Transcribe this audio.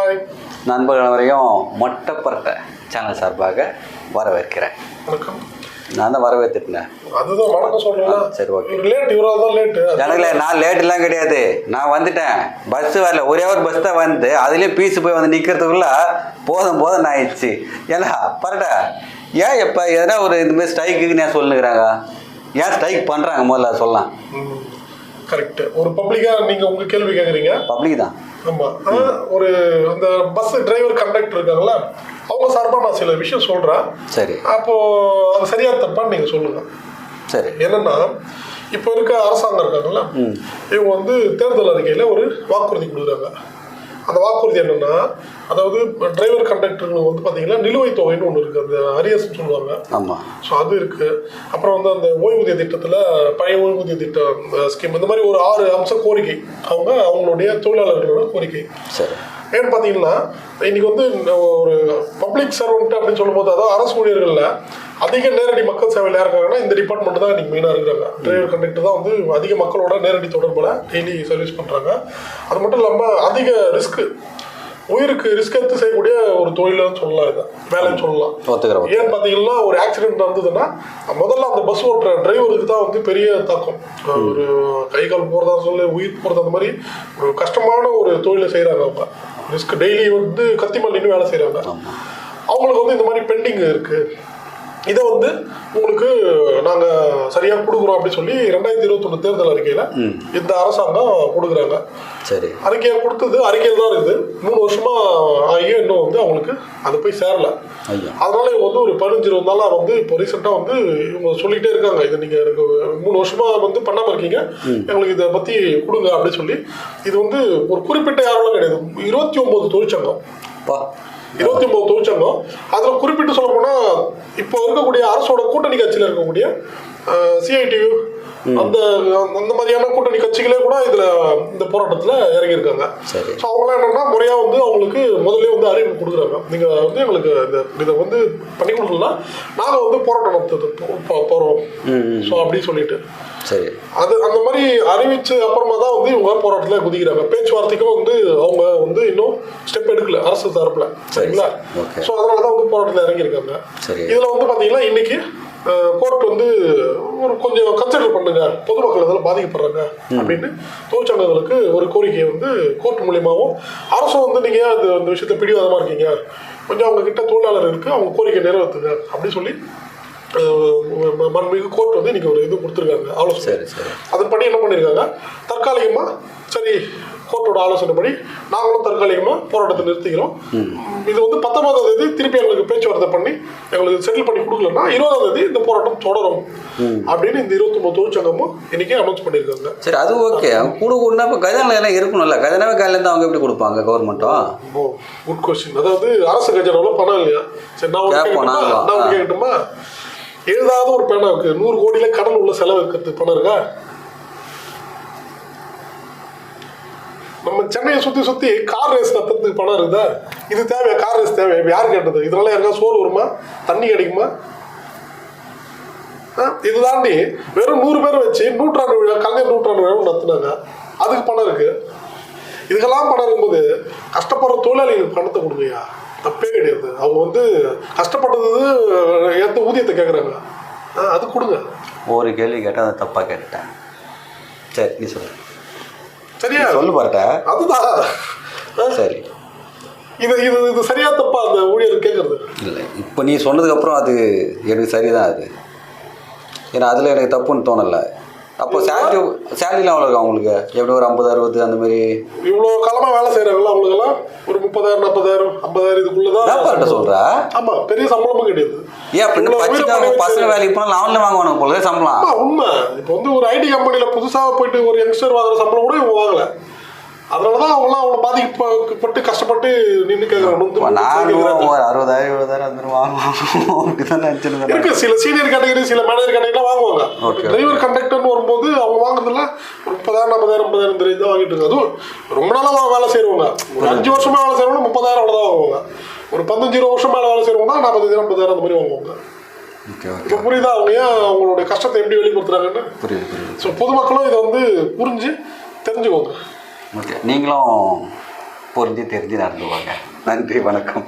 Hi நண்பர்கள் வரையும் மொட்டைப்பரட்டை channel சார்பாக வரவேற்கிறேன். வணக்கம். நான் தான் வரவேற்றுட்டேன். அதுதான் வணக்கம் சரி, okay. லேட் இவரால் தான் லேட்டு எனக்குல நான் லேட்டுலாம் கிடையாது. நான் வந்துட்டேன். பஸ் வரல. ஒரே ஒரு பஸ் தான் வந்து அதுலேயே பீஸ் போய் வந்து நிற்கிறதுக்குள்ள போதும் போதும் ஆயிடுச்சு. ஏன்னா பரட்டா ஏன் எப்போ எதனா ஒரு இந்த மாதிரி ஸ்ட்ரைக்குன்னு ஏன் சொல்லுங்கிறாங்க? ஏன் ஸ்ட்ரைக் பண்ணுறாங்க முதல்ல சொல்லலாம். கரெக்ட் ஒரு பப்ளிக்கா நீங்க உங்க கேள்வி கேக்குறீங்க. பப்ளிக் தான். ஆமா. ஆ, ஒரு அந்த பஸ் டிரைவர் கண்டக்டர் இருக்காங்களா அவங்க சார்பா நான் சில விஷயம் சொல்றேன். சரி. அப்போ அது சரியா தப்பான்னு நீங்க சொல்லுங்க. சரி. என்னன்னா இப்போ இருக்க அரசாங்கம் இருக்காங்கல்ல ம். இவங்க வந்து தேர்தல் அறிக்கையில ஒரு வாக்குறுதி கொடுக்குறாங்க. அந்த வாக்குறுதி என்னன்னா அதாவது டிரைவர் கண்டக்டருக்கு வந்து பாத்தீங்கன்னா நிலுவைத் தொகைன்னு ஒன்று இருக்கு. அந்த அரியர்ஸ்னு சொல்லுவாங்க. ஆமாம் ஸோ அது இருக்கு. அப்புறம் வந்து அந்த ஓய்வூதிய திட்டத்தில் பழைய ஓய்வூதிய திட்டம் ஸ்கீம் இந்த மாதிரி ஒரு ஆறு அம்ச கோரிக்கை. அவங்க அவங்களுடைய தொழிலாளர்களோட கோரிக்கை. சரி. ஏன்னு பார்த்தீங்கன்னா இன்னைக்கு வந்து ஒரு பப்ளிக் சர்வெண்ட் அப்படின்னு சொல்லும்போது அதாவது அரசு ஊழியர்களில் அதிக நேரடி மக்கள் சேவையில் இருக்காங்கன்னா இந்த டிபார்ட்மெண்ட் தான் இன்னைக்கு மெயினாக இருக்கிறாங்க. டிரைவர் கண்டக்டர் தான் வந்து அதிக மக்களோட நேரடி தொடர்பில் டெய்லி சர்வீஸ் பண்ணுறாங்க அது மட்டும் இல்லாமல் அதிக ரிஸ்க் உயிருக்கு ரிஸ்க் எடுத்து செய்யக்கூடிய ஒரு தொழில்னு சொல்லலாம் இதை. வேலைன்னு சொல்லலாம். ஏன்னு பார்த்தீங்கன்னா ஒரு ஆக்சிடென்ட் நடந்ததுன்னா முதல்ல அந்த பஸ் ஓட்டுற டிரைவருக்கு தான் வந்து பெரிய தாக்கம். ஒரு கை கால் போகிறதா சொல்லு உயிர் போகிறது அந்த மாதிரி ஒரு கஷ்டமான ஒரு தொழிலை செய்கிறாங்க அவங்க. ரிஸ்க் டெய்லி வந்து கத்தி நின்று வேலை செய்கிறாங்க அவங்களுக்கு வந்து இந்த மாதிரி பெண்டிங் இருக்குது இதை வந்து உங்களுக்கு நாங்கள் சரியாக கொடுக்குறோம் அப்படின்னு சொல்லி ரெண்டாயிரத்தி இருபத்தொன்று தேர்தல் அறிக்கையில் இந்த அரசாங்கம் கொடுக்குறாங்க. சரி. அறிக்கையை கொடுத்தது அறிக்கையில் தான் இருக்குது. மூணு வருஷமா ஆகியும் இன்னும் வந்து அவங்களுக்கு அது போய் சேரல. அதனால இவங்க வந்து ஒரு பதினஞ்சு இருபது நாளா வந்து இப்போ ரீசெண்டாக வந்து இவங்க சொல்லிட்டே இருக்காங்க. இதை நீங்க எனக்கு மூணு வருஷமா வந்து பண்ணாம இருக்கீங்க. எங்களுக்கு இதை பத்தி கொடுங்க அப்படின்னு சொல்லி. இது வந்து ஒரு குறிப்பிட்ட யாரெல்லாம் கிடையாது. இருபத்தி ஒன்பது தொழிற்சங்கம். பா. இருபத்தி ஒன்பது தொழிற்சங்கம் அதில் குறிப்பிட்டு சொல்ல போனால் இப்போ இருக்கக்கூடிய அரசோட கூட்டணி கட்சியில் இருக்கக்கூடிய சிஐடியு அந்த அந்த மாதிரியான கூட்டணி கட்சிகளே கூட இதுல இந்த போராட்டத்துல இறங்கியிருக்காங்க. சரி. ஸோ அவங்களாம் என்னன்னா முறையா வந்து அவங்களுக்கு முதல்ல வந்து அறிவிப்பு கொடுக்குறாங்க. நீங்க வந்து எங்களுக்கு இந்த இதை வந்து பண்ணி கொடுக்கலாம் நாங்க வந்து போராட்டம் போ- போறோம். ஸோ அப்படின்னு சொல்லிட்டு. சரி. அது அந்த மாதிரி அறிவிச்சு அப்புறமா தான் வந்து இவங்க போராட்டத்தில் குதிக்கிறாங்க. பேச்சுவார்த்தைக்கும் வந்து அவங்க வந்து இன்னும் ஸ்டெப் எடுக்கல அரசு தரப்புல. சரிங்களா. ஸோ அதனால தான் வந்து போராட்டத்தில் இறங்கியிருக்காங்க. சரி. இதுல வந்து பாத்தீங்கன்னா இன்னைக்கு கோர்ட் வந்து ஒரு கொஞ்சம் கன்சிடர் பண்ணுங்க. பொதுமக்கள் இதெல்லாம் பாதிக்கப்படுறாங்க அப்படின்னு தொழிற்சங்கங்களுக்கு ஒரு கோரிக்கையை வந்து கோர்ட் மூலியமாவும் அரசும் வந்து நீங்க ஏன் அது அந்த விஷயத்த பிடிவாதமா இருக்கீங்க? கொஞ்சம் அவங்க கிட்ட தொழிலாளர் இருக்கு அவங்க கோரிக்கை நிறைவேற்றுங்க அப்படின்னு சொல்லி மண்மிகு கோர்ட் வந்து இன்னைக்கு ஒரு இது கொடுத்துருக்காங்க ஆலோசனை. சரி சரி. அதன்படி என்ன பண்ணியிருக்காங்க தற்காலிகமா சரி கோர்ட்டோட ஆலோசனைப்படி நாங்களும் தற்காலிகமா போராட்டத்தை நிறுத்திக்கிறோம். இது வந்து பத்தொன்பதாம் தேதி திருப்பி எங்களுக்கு பேச்சுவார்த்தை பண்ணி எங்களுக்கு செட்டில் பண்ணி கொடுக்கலன்னா இருபதாம் தேதி இந்த போராட்டம் தொடரும். அப்படின்னு இந்த இருபத்தொன்பது தொழிற்சங்கமும் இன்னைக்கு அனௌன்ஸ் பண்ணியிருக்காங்க. சரி அது ஓகே கூட கூடனா இப்போ கஜானில் எல்லாம் இருக்கணும்ல. கஜனாவே காலையிலேருந்து அவங்க எப்படி கொடுப்பாங்க கவர்மெண்ட்டும் ஓ குட் கொஸ்டின் அதாவது அரசு கஜனாவில் பணம் இல்லையா? சரி நான் கேட்கட்டுமா? எழுதாத ஒரு பேனா இருக்கு. நூறு கோடியில கடன் உள்ள செலவு இருக்கிறதுக்கு பணம் இருக்கா? நம்ம சென்னையை சுற்றி சுற்றி கார் ரேஸ் நடத்துறதுக்கு பணம் இருக்குதா இது தேவையா கார் ரேஸ் தேவையா யார் கேட்டது? இதனால யாருக்கா சோறு வருமா? தண்ணி கிடைக்குமா? ஆ, இது தாண்டி வெறும் நூறு பேர் வச்சு நூற்றாண்டு விழா கலைஞர் நூற்றாண்டு விழாவும் நடத்துனாங்க. அதுக்கு பணம் இருக்கு. இதுக்கெல்லாம் பணம் இருக்கும்போது கஷ்டப்படுற தொழிலாளிகளுக்கு பணத்தை கொடுங்கய்யா. தப்பே கிடையாது. அவங்க வந்து கஷ்டப்பட்டது ஏற்ற ஊதியத்தை கேட்குறாங்க அது கொடுங்க. ஒரு கேள்வி கேட்டால் அதை தப்பாக கேட்டுட்டேன். சரி நீ சொல்லுங்கள் சரியா? சொல்லு பாருட்ட. அதுதான் சரி. இது இது இது சரியா தப்பா அந்த ஊழியர் கேட்கறது இல்லை இப்போ நீ சொன்னதுக்கப்புறம் அது எனக்கு சரிதான் அது. ஏன்னா அதில் எனக்கு தப்புன்னு தோணலை. அப்போ சேலரி சேலரிலாம் அவ்வளோ இருக்கா அவங்களுக்கு? எப்படி ஒரு ஐம்பது அறுபது அந்த மாதிரி? இவ்வளோ காலமா வேலை செய்யறாங்கல்ல அவங்களுக்கெல்லாம் ஒரு முப்பதாயிரம் நாற்பதாயிரம் ஐம்பதாயிரம் இதுக்குள்ளதான் என்னப்பாட்ட சொல்கிற ஆமா பெரிய சம்பளமும் கிடையாது. ஏன் அப்படி இவ்வளவு படிச்சுட்டு உயிரை அவங்க பணம் பசங்க வேலைக்கு போனால் அவங்களே வாங்குவானுங்க போல சம்பளம். உண்மை. இப்போ வந்து ஒரு ஐடி கம்பெனில புதுசா போயிட்டு ஒரு யங்ஸ்டர் வாங்குற சம்பளம் கூட இவங்க வாங்கல. அதனாலதான் அவங்களாம் அவங்கள பாதிக்கப்பட்டு கஷ்டப்பட்டு நின்று கேட்கறாங்க நானும் ஒரு அறுபதாயிரம் எழுபதாயிரம் அந்த மாதிரி வாங்குவோம். அப்படி தான் நினச்சிருந்தேன் இருக்கு சில சீனியர் கேட்டகரி சில மேனேஜர் கேட்டகரிலாம் வாங்குவாங்க. டிரைவர் கண்டக்டர்னு வரும்போது அவங்க வாங்குறதுல முப்பதாயிரம் நாற்பதாயிரம் ஐம்பதாயிரம் தான் வாங்கிட்டு இருக்காங்க. அதுவும் ரொம்ப நாளா வேலை செய்யறவங்க ஒரு அஞ்சு வருஷமா வேலை செய்யறவங்க முப்பதாயிரம் அவ்வளோதான் வாங்குவாங்க. ஒரு பதினஞ்சு இருபது வருஷம் மேல வேலை செய்யறவங்க தான் நாற்பதாயிரம் ஐம்பதாயிரம் அந்த மாதிரி வாங்குவாங்க. இப்போ புரியுதா? அவங்க ஏன் அவங்களுடைய கஷ்டத்தை எப்படி வெளிப்படுத்துறாங்கன்னு? புரியுது ஸோ பொதுமக்களும் இதை வந்து புரிஞ்சு தெரிஞ்சுக்கோங்க. ஓகே நீங்களும் புரிஞ்சு தெரிஞ்சு நடந்துவாங்க நன்றி வணக்கம்.